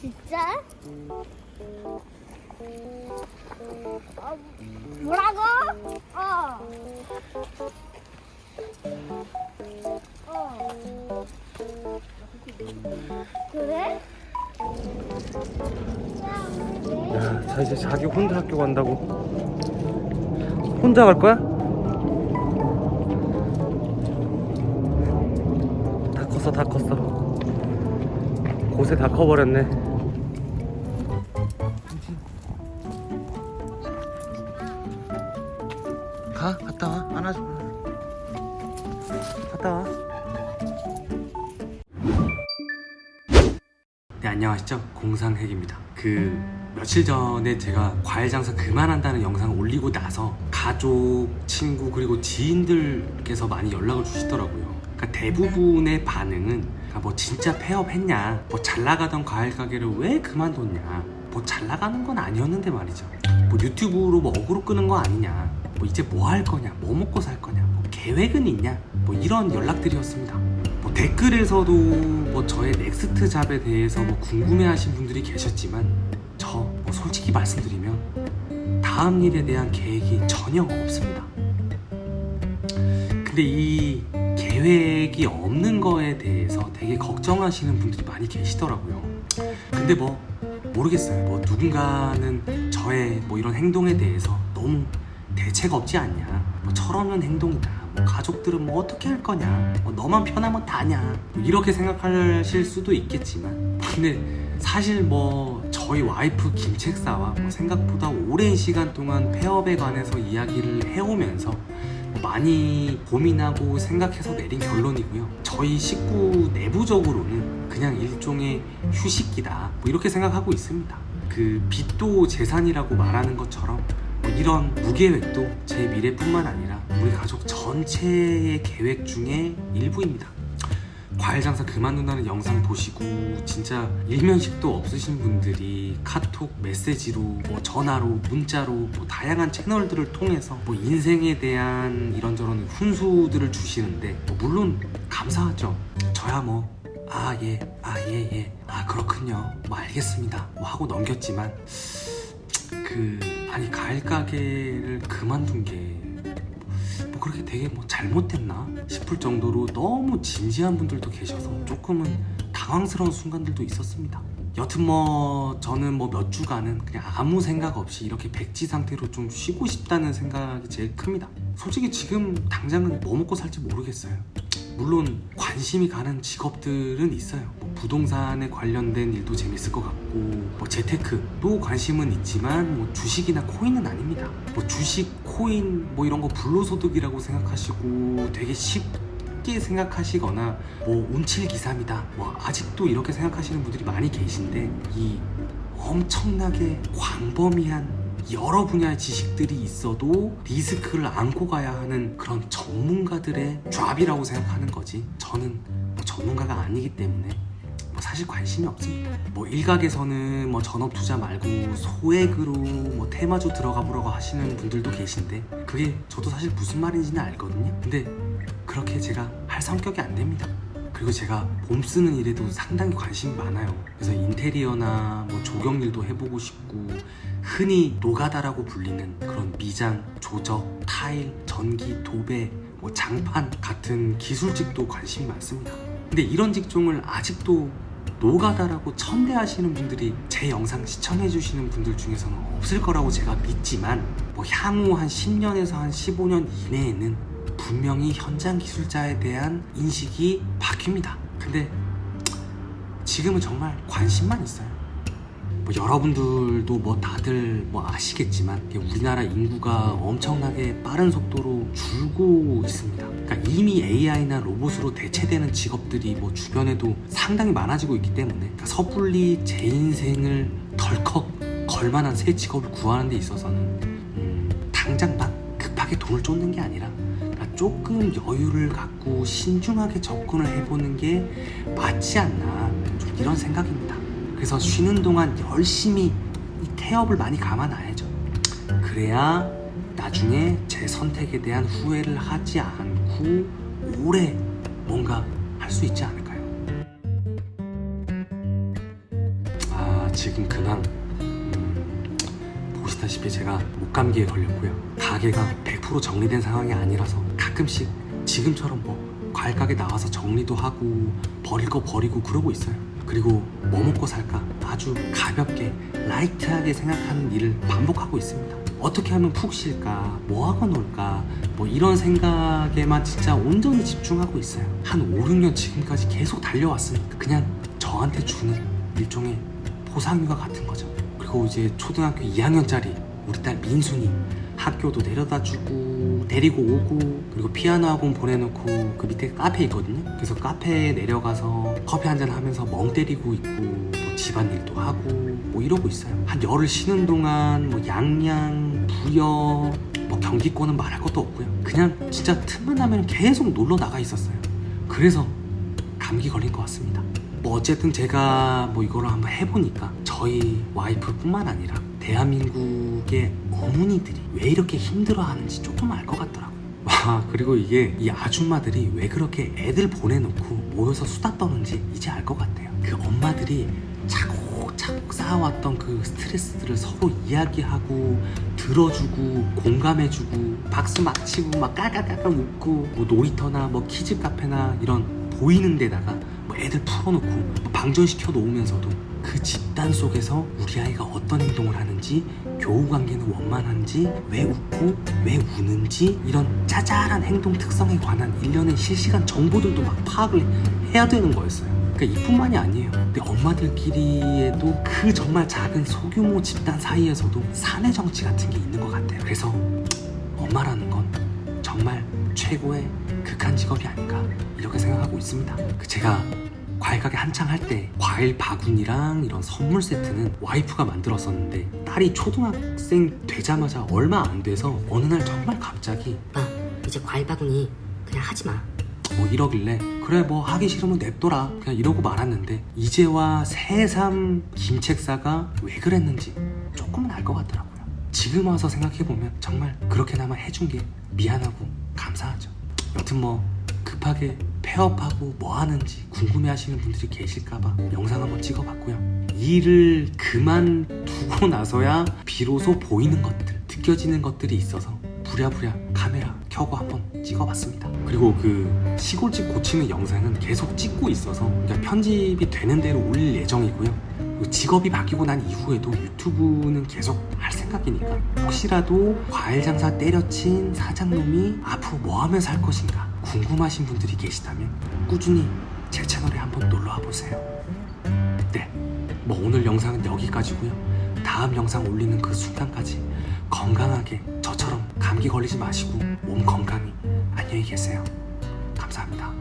진짜? 어, 뭐라고? 어. 어. 그래? 야, 자 이제 자기 혼자 학교 간다고. 혼자 갈 거야? 다 컸어, 다 컸어. 곳에 다 커버렸네. 가, 갔다 와. 안아줘. 갔다 와. 네 안녕하시죠 공상핵입니다 그 며칠 전에 제가 과일 장사 그만한다는 영상을 올리고 나서 가족, 친구 그리고 지인들께서 많이 연락을 주시더라고요 그러니까 대부분의 반응은 아, 뭐 진짜 폐업했냐 뭐 잘 나가던 과일 가게를 왜 그만뒀냐 뭐 잘 나가는 건 아니었는데 말이죠 뭐 유튜브로 뭐 어그로 끄는 거 아니냐 뭐 이제 뭐 할 거냐 뭐 먹고 살 거냐 뭐 계획은 있냐 뭐 이런 연락들이었습니다 뭐 댓글에서도 뭐 저의 넥스트 잡에 대해서 뭐 궁금해 하신 분들이 계셨지만 저 뭐 솔직히 말씀드리면 다음 일에 대한 계획이 전혀 없습니다. 근데 이 계획이 없는 거에 대해서 되게 걱정하시는 분들이 많이 계시더라고요. 근데 뭐 모르겠어요. 뭐 누군가는 저의 뭐 이런 행동에 대해서 너무 대책 없지 않냐. 뭐 철없는 행동이다. 뭐 가족들은 뭐 어떻게 할 거냐. 뭐 너만 편하면 다냐. 뭐 이렇게 생각하실 수도 있겠지만. 근데 사실 뭐 저희 와이프 김책사와 뭐 생각보다 오랜 시간 동안 폐업에 관해서 이야기를 해오면서 뭐 많이 고민하고 생각해서 내린 결론이고요. 저희 식구 내부적으로는 그냥 일종의 휴식기다. 뭐 이렇게 생각하고 있습니다. 그 빚도 재산이라고 말하는 것처럼 뭐 이런 무계획도 제 미래뿐만 아니라 우리 가족 전체의 계획 중에 일부입니다. 과일 장사 그만둔다는 영상 보시고 진짜 일면식도 없으신 분들이 카톡 메시지로 뭐 전화로 문자로 뭐 다양한 채널들을 통해서 뭐 인생에 대한 이런저런 훈수들을 주시는데 뭐 물론 감사하죠. 저야 뭐 아 예 아 예 예 아 그렇군요. 뭐 알겠습니다. 뭐 하고 넘겼지만 그 아니 과일 가게를 그만둔 게 뭐 그렇게 되게 뭐 잘못됐나 싶을 정도로 너무 진지한 분들도 계셔서 조금은 당황스러운 순간들도 있었습니다. 여튼 뭐 저는 뭐 몇 주간은 그냥 아무 생각 없이 이렇게 백지 상태로 좀 쉬고 싶다는 생각이 제일 큽니다. 솔직히 지금 당장은 뭐 먹고 살지 모르겠어요. 물론 관심이 가는 직업들은 있어요. 뭐 부동산에 관련된 일도 재밌을 것 같고, 뭐 재테크도 관심은 있지만, 뭐 주식이나 코인은 아닙니다. 뭐 주식, 코인, 뭐 이런 거 불로소득이라고 생각하시고 되게 쉽게 생각하시거나, 뭐 운칠기삼이다. 뭐 아직도 이렇게 생각하시는 분들이 많이 계신데, 이 엄청나게 광범위한 여러 분야의 지식들이 있어도 리스크를 안고 가야 하는 그런 전문가들의 잡이라고 생각하는 거지. 저는 뭐 전문가가 아니기 때문에 뭐 사실 관심이 없습니다. 뭐 일각에서는 뭐 전업 투자 말고 소액으로 뭐 테마주 들어가 보라고 하시는 분들도 계신데 그게 저도 사실 무슨 말인지는 알거든요. 근데 그렇게 제가 할 성격이 안 됩니다. 그리고 제가 봄 쓰는 일에도 상당히 관심이 많아요. 그래서 인테리어나 뭐 조경 일도 해보고 싶고 흔히 노가다라고 불리는 그런 미장, 조적, 타일, 전기, 도배, 뭐 장판 같은 기술직도 관심이 많습니다. 근데 이런 직종을 아직도 노가다라고 천대하시는 분들이 제 영상 시청해주시는 분들 중에서는 없을 거라고 제가 믿지만 뭐 향후 한 10년에서 한 15년 이내에는 분명히 현장 기술자에 대한 인식이 바뀝니다. 근데 지금은 정말 관심만 있어요. 뭐 여러분들도 뭐 다들 뭐 아시겠지만 우리나라 인구가 엄청나게 빠른 속도로 줄고 있습니다. 그러니까 이미 AI나 로봇으로 대체되는 직업들이 뭐 주변에도 상당히 많아지고 있기 때문에 그러니까 섣불리 제 인생을 덜컥 걸만한 새 직업을 구하는 데 있어서는 음, 당장 막 급하게 돈을 쫓는 게 아니라 조금 여유를 갖고 신중하게 접근을 해보는 게 맞지 않나 좀 이런 생각입니다. 그래서 쉬는 동안 열심히 이 태업을 많이 감아놔야죠. 그래야 나중에 제 선택에 대한 후회를 하지 않고 오래 뭔가 할 수 있지 않을까요? 아 지금 근황 음, 보시다시피 제가 목감기에 걸렸고요. 가게가 100% 정리된 상황이 아니라서 가끔씩 지금처럼 뭐 과일 가게 나와서 정리도 하고 버릴 거 버리고 그러고 있어요. 그리고 뭐 먹고 살까 아주 가볍게 라이트하게 생각하는 일을 반복하고 있습니다. 어떻게 하면 푹 쉴까, 뭐 하고 놀까, 뭐 이런 생각에만 진짜 온전히 집중하고 있어요. 한 5, 6년 지금까지 계속 달려왔으니까 그냥 저한테 주는 일종의 보상휴가 같은 거죠. 그리고 이제 초등학교 2학년짜리 우리 딸 민순이 학교도 데려다 주고 데리고 오고 그리고 피아노 학원 보내놓고 그 밑에 카페 있거든요. 그래서 카페에 내려가서 커피 한 잔 하면서 멍 때리고 있고 뭐 집안일도 하고 뭐 이러고 있어요. 한 열흘 쉬는 동안 뭐 양양, 부여, 뭐 경기권은 말할 것도 없고요. 그냥 진짜 틈만 나면 계속 놀러 나가 있었어요. 그래서 감기 걸린 것 같습니다. 뭐 어쨌든 제가 뭐 이거를 한번 해보니까 저희 와이프뿐만 아니라 대한민국의 어머니들이 왜 이렇게 힘들어하는지 조금 알 것 같더라고요. 와 그리고 이게 이 아줌마들이 왜 그렇게 애들 보내놓고 모여서 수다 떠는지 이제 알 것 같아요. 그 엄마들이 차곡차곡 쌓아왔던 그 스트레스들을 서로 이야기하고 들어주고 공감해주고 박수 막 치고 막 깔깔깔깔 웃고 뭐 놀이터나 뭐 키즈 카페나 이런 보이는 데다가 뭐 애들 풀어놓고 뭐 방전시켜 놓으면서도 그 집단 속에서 우리 아이가 어떤 행동을 하는지 교우 관계는 원만한지 왜 웃고 왜 우는지 이런 짜잘한 행동 특성에 관한 일련의 실시간 정보들도 막 파악을 해야 되는 거였어요. 그러니까 이뿐만이 아니에요. 근데 엄마들끼리에도 그 정말 작은 소규모 집단 사이에서도 사내 정치 같은 게 있는 것 같아요. 그래서 엄마라는 건 정말 최고의 극한 직업이 아닌가 이렇게 생각하고 있습니다. 그 제가 과일 가게 한창 할 때 과일 바구니랑 이런 선물 세트는 와이프가 만들었었는데 딸이 초등학생 되자마자 얼마 안 돼서 어느 날 정말 갑자기 오빠 이제 과일 바구니 그냥 하지 마. 뭐 이러길래 그래 뭐 하기 싫으면 냅둬라. 그냥 이러고 말았는데 이제와 새삼 김책사가 왜 그랬는지 조금은 알 것 같더라고요. 지금 와서 생각해보면 정말 그렇게나마 해준 게 미안하고 감사하죠. 여튼 뭐 급하게 폐업하고 뭐 하는지 궁금해 하시는 분들이 계실까봐 영상 한번 찍어봤고요 일을 그만두고 나서야 비로소 보이는 것들 느껴지는 것들이 있어서 부랴부랴 카메라 켜고 한번 찍어봤습니다. 그리고 그 시골집 고치는 영상은 계속 찍고 있어서 그냥 편집이 되는 대로 올릴 예정이고요. 직업이 바뀌고 난 이후에도 유튜브는 계속 할 생각이니까 혹시라도 과일 장사 때려친 사장놈이 앞으로 뭐 하면 살 것인가 궁금하신 분들이 계시다면 꾸준히 제 채널에 한번 놀러와 보세요. 네, 뭐 오늘 영상은 여기까지고요. 다음 영상 올리는 그 순간까지 건강하게 저처럼 감기 걸리지 마시고 몸 건강히 안녕히 계세요. 감사합니다.